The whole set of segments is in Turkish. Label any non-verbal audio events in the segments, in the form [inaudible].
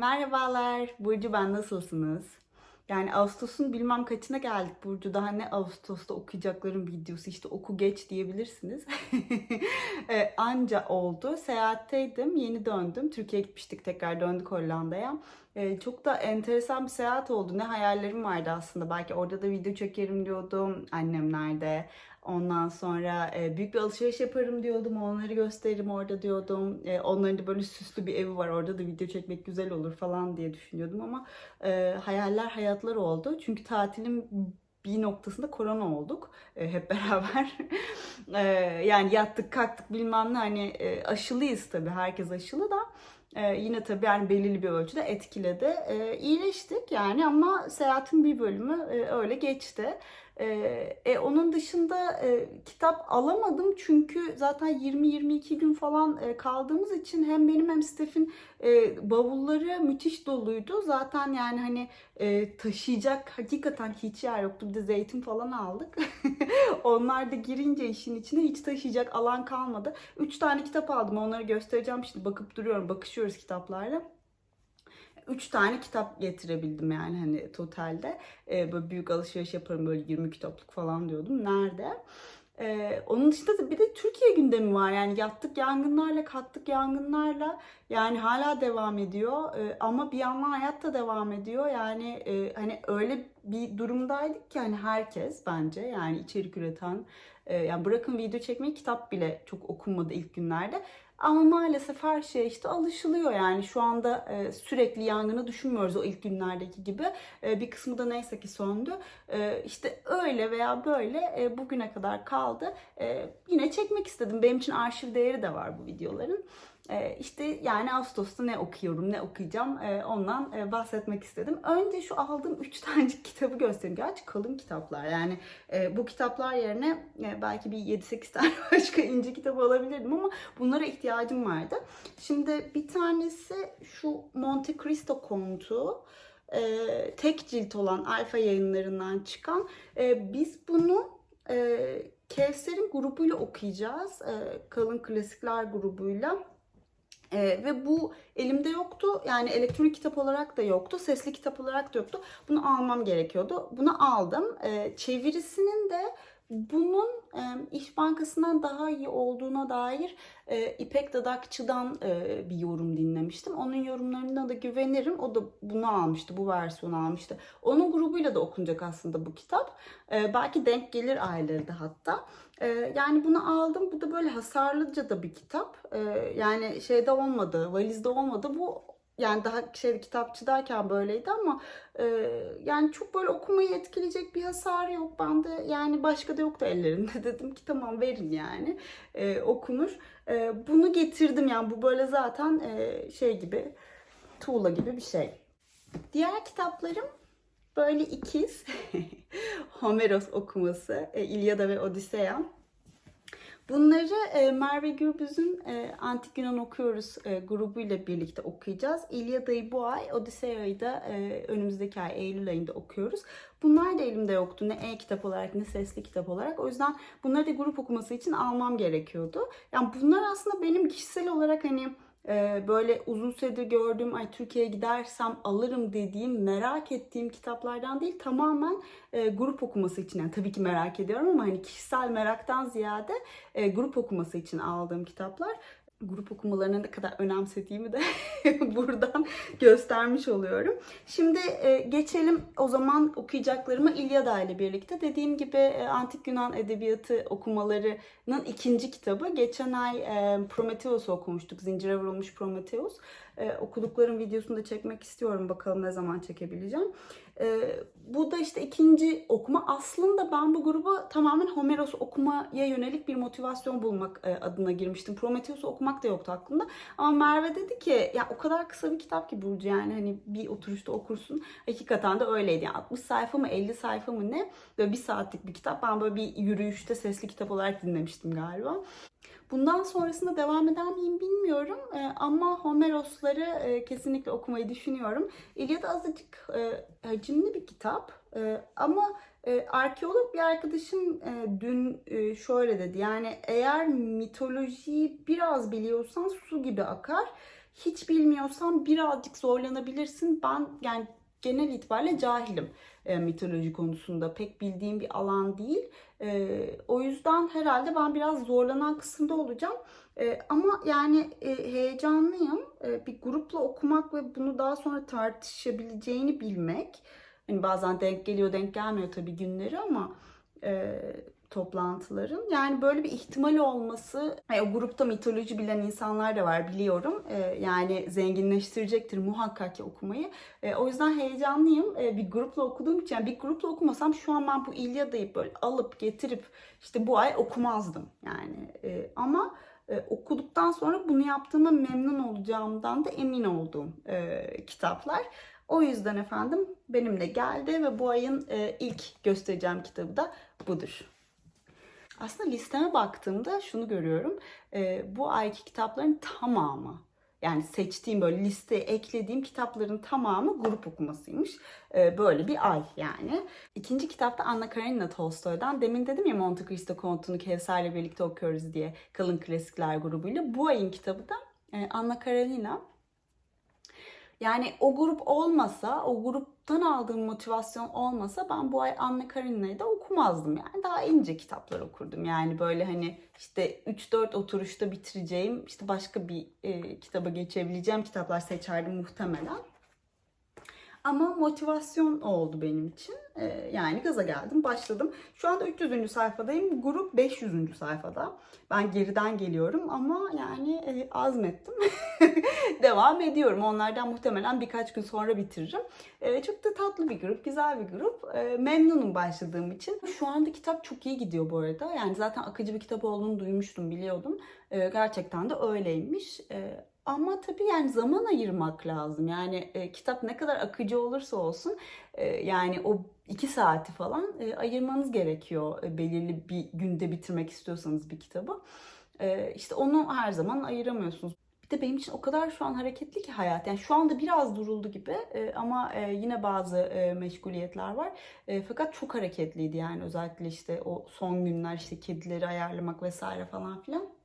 Merhabalar, Burcu ben nasılsınız? Yani Ağustos'un bilmem kaçına geldik Burcu. Daha ne Ağustos'ta okuyacakların videosu işte oku geç diyebilirsiniz. [laughs] E, Anca oldu. Seyahatteydim, yeni döndüm. Türkiye'ye gitmiştik tekrar döndük Hollanda'ya. E, Çok da enteresan bir seyahat oldu. Ne hayallerim vardı aslında. Belki orada da video çekerim diyordum. Annem nerede? Ondan sonra e, büyük bir alışveriş yaparım diyordum. Onları gösteririm orada diyordum. E, onların da böyle süslü bir evi var. Orada da video çekmek güzel olur falan diye düşünüyordum ama e, hayaller hayatlar oldu. Çünkü tatilin bir noktasında korona olduk e, hep [laughs] beraber. E, yani yattık kalktık bilmem ne hani e, aşılıyız tabii herkes aşılı da. E, yine tabii yani belirli bir ölçüde etkiledi. E, iyileştik yani ama seyahatin bir bölümü e, öyle geçti. E, e, onun dışında e, kitap alamadım çünkü zaten 20-22 gün falan e, kaldığımız için hem benim hem Stef'in e, bavulları müthiş doluydu. Zaten yani hani e, taşıyacak hakikaten hiç yer yoktu. Bir de zeytin falan aldık. [laughs] Onlar da girince işin içine hiç taşıyacak alan kalmadı. Üç tane kitap aldım. Onları göstereceğim şimdi. Bakıp duruyorum. Bakışıyoruz kitaplarla. Üç tane kitap getirebildim yani hani totalde. Ee, böyle büyük alışveriş yaparım böyle 20 kitaplık falan diyordum. Nerede? Ee, onun dışında da bir de Türkiye gündemi var. Yani yattık yangınlarla, kalktık yangınlarla. Yani hala devam ediyor. Ee, ama bir yandan hayat da devam ediyor. Yani e, hani öyle bir durumdaydık ki hani herkes bence yani içerik üreten e, yani bırakın video çekmeyi kitap bile çok okunmadı ilk günlerde. Ama maalesef her şeye işte alışılıyor yani şu anda e, sürekli yangını düşünmüyoruz o ilk günlerdeki gibi. E, bir kısmı da neyse ki söndü. E, işte öyle veya böyle e, bugüne kadar kaldı. E, yine çekmek istedim. Benim için arşiv değeri de var bu videoların. E, işte yani Ağustos'ta ne okuyorum, ne okuyacağım e, ondan e, bahsetmek istedim. Önce şu aldığım 3 [laughs] tanecik kitabı göstereyim. Gerçi kalın kitaplar yani e, bu kitaplar yerine belki bir 7-8 [laughs] tane başka ince kitap alabilirdim ama bunlara ihtiyacım vardı. Şimdi bir tanesi şu Monte Cristo kontu. Tek cilt olan Alfa yayınlarından çıkan. Biz bunu e, Kevser'in grubuyla okuyacağız. Kalın Klasikler grubuyla. Ee, ve bu elimde yoktu. Yani elektronik kitap olarak da yoktu. Sesli kitap olarak da yoktu. Bunu almam gerekiyordu. Bunu aldım. Ee, çevirisinin de bunun e, İş Bankası'ndan daha iyi olduğuna dair e, İpek Dadakçı'dan e, bir yorum dinlemiştim. Onun yorumlarına da güvenirim. O da bunu almıştı, bu versiyonu almıştı. Onun grubuyla da okunacak aslında bu kitap. E, belki denk gelir aileleri hatta. E, yani bunu aldım. Bu da böyle hasarlıca da bir kitap. E, yani şeyde olmadı, valizde olmadı. Bu yani daha şey kitapçıdayken böyleydi ama e, yani çok böyle okumayı etkileyecek bir hasar yok bende. Yani başka da yoktu ellerinde. [laughs] Dedim ki tamam verin yani e, okunur. E, bunu getirdim yani bu böyle zaten e, şey gibi tuğla gibi bir şey. Diğer kitaplarım böyle ikiz. [laughs] Homeros okuması, e, İlyada ve Odiseya. Bunları e, Merve Gürbüz'ün e, Antik Yunan Okuyoruz e, grubuyla birlikte okuyacağız. İlyada'yı bu ay, Odisea'yı da e, önümüzdeki ay Eylül ayında okuyoruz. Bunlar da elimde yoktu. Ne e-kitap olarak ne sesli kitap olarak. O yüzden bunları da grup okuması için almam gerekiyordu. Yani bunlar aslında benim kişisel olarak hani e, böyle uzun süredir gördüğüm ay Türkiye'ye gidersem alırım dediğim merak ettiğim kitaplardan değil tamamen e, grup okuması için yani tabii ki merak ediyorum ama hani kişisel meraktan ziyade e, grup okuması için aldığım kitaplar grup okumalarını ne kadar önemsediğimi de [laughs] buradan göstermiş oluyorum. Şimdi e, geçelim o zaman okuyacaklarıma İlyada ile birlikte. Dediğim gibi e, Antik Yunan Edebiyatı okumalarının ikinci kitabı. Geçen ay e, Prometheus'u okumuştuk. Zincire vurulmuş Prometheus. E, okuduklarım videosunu da çekmek istiyorum. Bakalım ne zaman çekebileceğim. E, bu da işte ikinci okuma. Aslında ben bu gruba tamamen Homeros okumaya yönelik bir motivasyon bulmak e, adına girmiştim. Prometheus'u okumak da yoktu aklımda. Ama Merve dedi ki ya o kadar kısa bir kitap ki Burcu yani hani bir oturuşta okursun. Hakikaten de öyleydi. Yani 60 sayfa mı 50 sayfa mı ne? Böyle bir saatlik bir kitap. Ben böyle bir yürüyüşte sesli kitap olarak dinlemiştim galiba. Bundan sonrasında devam eder miyim bilmiyorum e, ama Homeros'ları e, kesinlikle okumayı düşünüyorum. İlyada azıcık e, hacimli bir kitap e, ama e, arkeolog bir arkadaşım e, dün e, şöyle dedi yani eğer mitolojiyi biraz biliyorsan su gibi akar. hiç bilmiyorsan birazcık zorlanabilirsin. Ben yani genel itibariyle cahilim e, mitoloji konusunda. Pek bildiğim bir alan değil. E, o yüzden herhalde ben biraz zorlanan kısımda olacağım. E, ama yani e, heyecanlıyım. E, bir grupla okumak ve bunu daha sonra tartışabileceğini bilmek. Hani bazen denk geliyor denk gelmiyor tabii günleri ama e, toplantıların. Yani böyle bir ihtimal olması, e, o grupta mitoloji bilen insanlar da var biliyorum. E, yani zenginleştirecektir muhakkak ki okumayı. E, o yüzden heyecanlıyım. E, bir grupla okuduğum için, yani bir grupla okumasam şu an ben bu İlyada'yı böyle alıp getirip işte bu ay okumazdım. Yani e, ama e, okuduktan sonra bunu yaptığıma memnun olacağımdan da emin olduğum e, kitaplar. O yüzden efendim benimle geldi ve bu ayın e, ilk göstereceğim kitabı da budur. Aslında listeme baktığımda şunu görüyorum. E, bu ayki kitapların tamamı yani seçtiğim böyle listeye eklediğim kitapların tamamı grup okumasıymış. E, böyle bir ay yani. İkinci kitapta Anna Karenina Tolstoy'dan. Demin dedim ya Monte Cristo Kontu'nu Kevser'le birlikte okuyoruz diye kalın klasikler grubuyla. Bu ayın kitabı da e, Anna Karenina. Yani o grup olmasa, o gruptan aldığım motivasyon olmasa ben bu ay Anne Karenina'yı da okumazdım. Yani daha ince kitaplar okurdum. Yani böyle hani işte 3-4 oturuşta bitireceğim, işte başka bir e, kitaba geçebileceğim kitaplar seçerdim muhtemelen. Ama motivasyon oldu benim için. Ee, yani gaza geldim, başladım. Şu anda 300. sayfadayım. Grup 500. sayfada. Ben geriden geliyorum ama yani e, azmettim. [laughs] Devam ediyorum. Onlardan muhtemelen birkaç gün sonra bitiririm. E, çok da tatlı bir grup, güzel bir grup. E, memnunum başladığım için. Şu anda kitap çok iyi gidiyor bu arada. Yani zaten akıcı bir kitap olduğunu duymuştum, biliyordum. Gerçekten de öyleymiş. Ama tabii yani zaman ayırmak lazım. Yani e, kitap ne kadar akıcı olursa olsun e, yani o iki saati falan e, ayırmanız gerekiyor e, belirli bir günde bitirmek istiyorsanız bir kitabı. E, işte onu her zaman ayıramıyorsunuz. Bir de benim için o kadar şu an hareketli ki hayat. Yani şu anda biraz duruldu gibi e, ama e, yine bazı e, meşguliyetler var. E, fakat çok hareketliydi yani özellikle işte o son günler işte kedileri ayarlamak vesaire falan filan.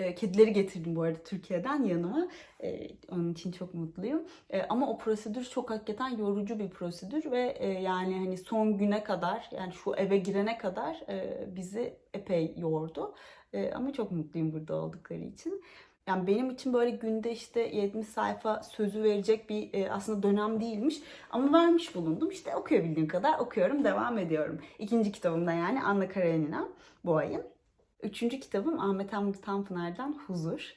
E, kedileri getirdim bu arada Türkiye'den yanıma. E, onun için çok mutluyum. E, ama o prosedür çok hakikaten yorucu bir prosedür ve e, yani hani son güne kadar yani şu eve girene kadar e, bizi epey yordu. E, ama çok mutluyum burada oldukları için. Yani benim için böyle günde işte 70 sayfa sözü verecek bir e, aslında dönem değilmiş. Ama vermiş bulundum. İşte okuyabildiğim kadar okuyorum, devam ediyorum. İkinci kitabımda yani Anna Karenina bu ayın. Üçüncü kitabım Ahmet Hamdi Tanpınar'dan Huzur.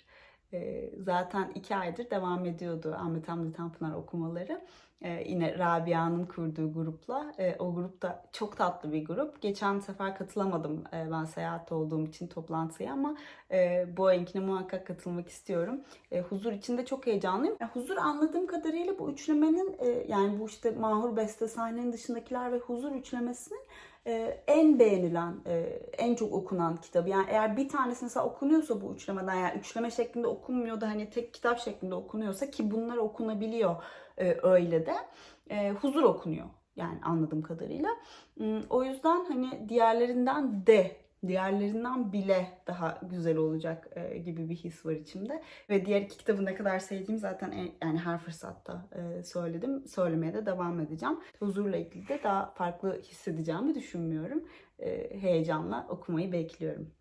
Ee, zaten iki aydır devam ediyordu Ahmet Hamdi Tanpınar okumaları. Ee, yine Rabia'nın kurduğu grupla. Ee, o grup da çok tatlı bir grup. Geçen sefer katılamadım e, ben seyahatte olduğum için toplantıya ama e, bu ayınkine muhakkak katılmak istiyorum. E, huzur içinde çok heyecanlıyım. E, huzur anladığım kadarıyla bu üçlemenin e, yani bu işte Mahur Beste sahnenin dışındakiler ve Huzur üçlemesinin e, en beğenilen, e, en çok okunan kitabı. Yani eğer bir tanesi mesela okunuyorsa bu üçlemeden yani üçleme şeklinde okunmuyor da hani tek kitap şeklinde okunuyorsa ki bunlar okunabiliyor e, öyle de e, huzur okunuyor. Yani anladığım kadarıyla. Hmm, O yüzden hani diğerlerinden de diğerlerinden bile daha güzel olacak e, gibi bir his var içimde. Ve diğer iki kitabı ne kadar sevdiğim zaten en- yani her fırsatta e, söyledim. Söylemeye de devam edeceğim. Huzurla ilgili de daha farklı hissedeceğimi düşünmüyorum. E, heyecanla okumayı bekliyorum.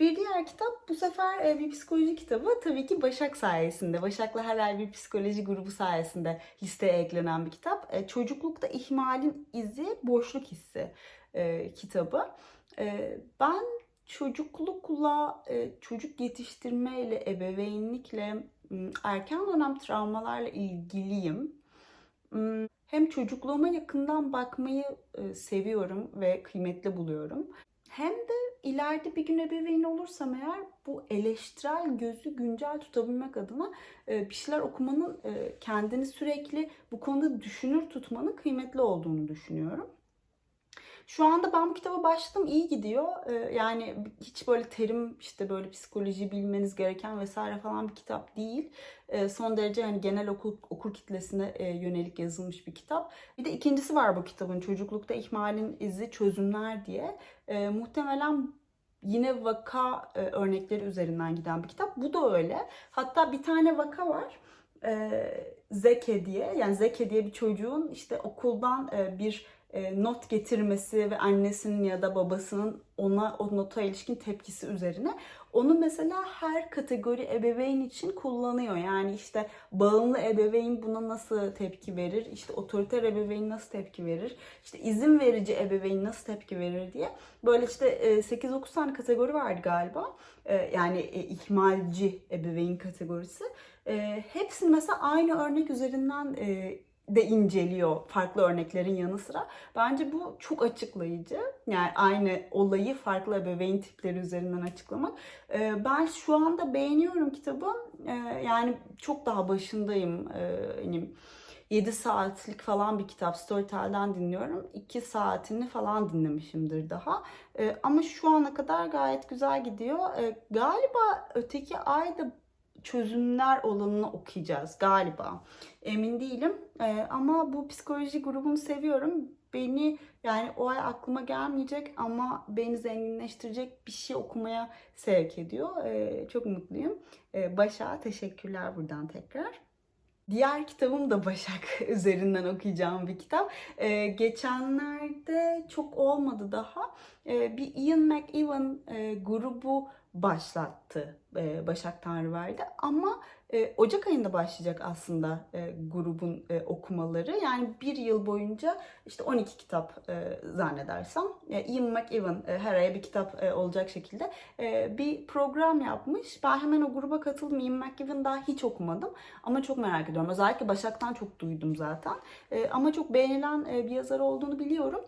Bir diğer kitap bu sefer e, bir psikoloji kitabı. Tabii ki Başak sayesinde. Başak'la her ay bir psikoloji grubu sayesinde listeye eklenen bir kitap. E, Çocuklukta ihmalin izi, boşluk hissi e, kitabı. Ben çocuklukla, çocuk yetiştirmeyle, ebeveynlikle, erken dönem travmalarla ilgiliyim. Hem çocukluğuma yakından bakmayı seviyorum ve kıymetli buluyorum. Hem de ileride bir gün ebeveyn olursam eğer bu eleştirel gözü güncel tutabilmek adına e, bir şeyler okumanın e, kendini sürekli bu konuda düşünür tutmanın kıymetli olduğunu düşünüyorum. Şu anda ben bu kitaba başladım iyi gidiyor. Ee, yani hiç böyle terim işte böyle psikoloji bilmeniz gereken vesaire falan bir kitap değil. Ee, son derece hani genel okur, okur kitlesine e, yönelik yazılmış bir kitap. Bir de ikincisi var bu kitabın çocuklukta ihmalin izi çözümler diye. Ee, muhtemelen yine vaka e, örnekleri üzerinden giden bir kitap. Bu da öyle. Hatta bir tane vaka var. E, Zeke diye yani Zeke diye bir çocuğun işte okuldan e, bir not getirmesi ve annesinin ya da babasının ona o nota ilişkin tepkisi üzerine onu mesela her kategori ebeveyn için kullanıyor. Yani işte bağımlı ebeveyn buna nasıl tepki verir? İşte otoriter ebeveyn nasıl tepki verir? İşte izin verici ebeveyn nasıl tepki verir diye. Böyle işte e, 8-9 tane kategori vardı galiba. E, Yani e, ihmalci ebeveyn kategorisi. E, Hepsini mesela aynı örnek üzerinden e, de inceliyor farklı örneklerin yanı sıra. Bence bu çok açıklayıcı. Yani aynı olayı farklı ebeveyn tipleri üzerinden açıklamak. Ee, Ben şu anda beğeniyorum kitabı. Ee, Yani çok daha başındayım. Ee, Hani 7 saatlik falan bir kitap Storytel'den dinliyorum. 2 saatini falan dinlemişimdir daha. Ee, Ama şu ana kadar gayet güzel gidiyor. Galiba öteki ayda çözümler olanını okuyacağız galiba. Emin değilim. Ee, ama bu psikoloji grubunu seviyorum. Beni yani o ay aklıma gelmeyecek ama beni zenginleştirecek bir şey okumaya sevk ediyor. Ee, çok mutluyum. Ee, Başak'a teşekkürler buradan tekrar. Diğer kitabım da Başak [laughs] üzerinden okuyacağım bir kitap. Ee, geçenlerde çok olmadı daha. Ee, bir Ian McEwan e, grubu başlattı e, Başak Tanrıverdi. Ama e, Ocak ayında başlayacak aslında e, grubun e, okumaları. Yani bir yıl boyunca işte 12 kitap zannedersem. E, Ian McEwan her aya bir kitap olacak şekilde bir program yapmış. Ben hemen o gruba katıldım. Ian McEwan daha hiç okumadım. Ama çok merak ediyorum. Özellikle Başak'tan çok duydum zaten. Ama çok beğenilen bir yazar olduğunu biliyorum.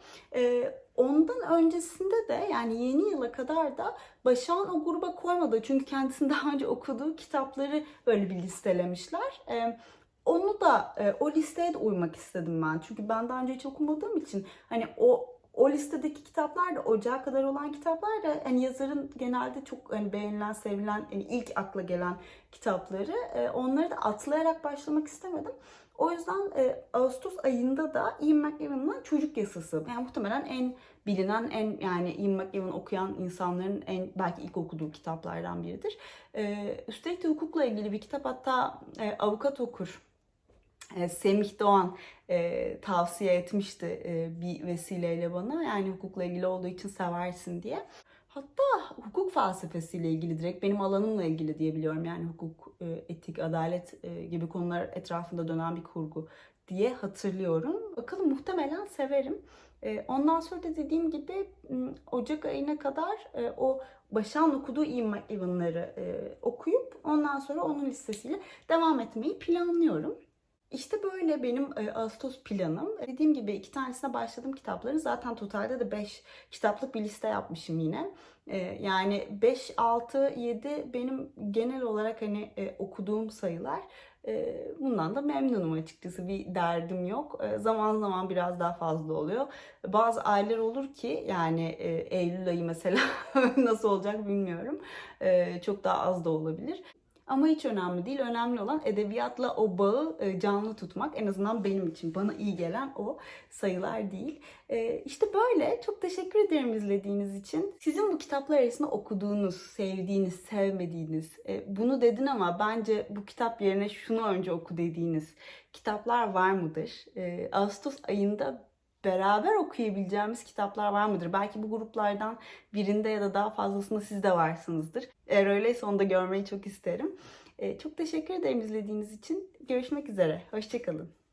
Öncesinde de yani yeni yıla kadar da Başak'ın o gruba koymadı. Çünkü kendisinin [laughs] daha önce okuduğu kitapları böyle bir listelemişler. E, onu da e, o listeye de uymak istedim ben. Çünkü ben daha önce hiç okumadığım için hani o o listedeki kitaplar da ocağa kadar olan kitaplar da hani yazarın genelde çok hani beğenilen, sevilen, hani ilk akla gelen kitapları. E, onları da atlayarak başlamak istemedim. O yüzden e, Ağustos ayında da Ian McEwan'ın Çocuk Yasası. Yani muhtemelen en bilinen, en yani Ian McEwan okuyan insanların en belki ilk okuduğu kitaplardan biridir. E, üstelik de hukukla ilgili bir kitap hatta e, avukat okur. E, Semih Doğan e, tavsiye etmişti e, bir vesileyle bana. Yani hukukla ilgili olduğu için seversin diye. Hatta hukuk felsefesiyle ilgili direkt benim alanımla ilgili diyebiliyorum. Yani hukuk, e, etik, adalet e, gibi konular etrafında dönen bir kurgu diye hatırlıyorum. Bakalım muhtemelen severim. E, Ondan sonra da dediğim gibi Ocak ayına kadar o Başak'ın okuduğu e, okuyup ondan sonra onun listesiyle devam etmeyi planlıyorum. İşte böyle benim e, Ağustos planım. Dediğim gibi iki tanesine başladım kitapların. Zaten totalde de 5 kitaplık bir liste yapmışım yine. E, yani 5, 6, 7 benim genel olarak hani e, okuduğum sayılar. E, bundan da memnunum açıkçası. Bir derdim yok. E, zaman zaman biraz daha fazla oluyor. Bazı aylar olur ki yani e, Eylül ayı mesela [laughs] nasıl olacak bilmiyorum. E, çok daha az da olabilir. Ama hiç önemli değil. Önemli olan edebiyatla o bağı e, canlı tutmak. En azından benim için. Bana iyi gelen o sayılar değil. E, İşte böyle. Çok teşekkür ederim izlediğiniz için. Sizin bu kitaplar arasında okuduğunuz, sevdiğiniz, sevmediğiniz, e, bunu dedin ama bence bu kitap yerine şunu önce oku dediğiniz kitaplar var mıdır? Ağustos ayında beraber okuyabileceğimiz kitaplar var mıdır? Belki bu gruplardan birinde ya da daha fazlasında siz de varsınızdır. Eğer öyleyse onu da görmeyi çok isterim. Ee, çok teşekkür ederim izlediğiniz için. Görüşmek üzere. Hoşçakalın.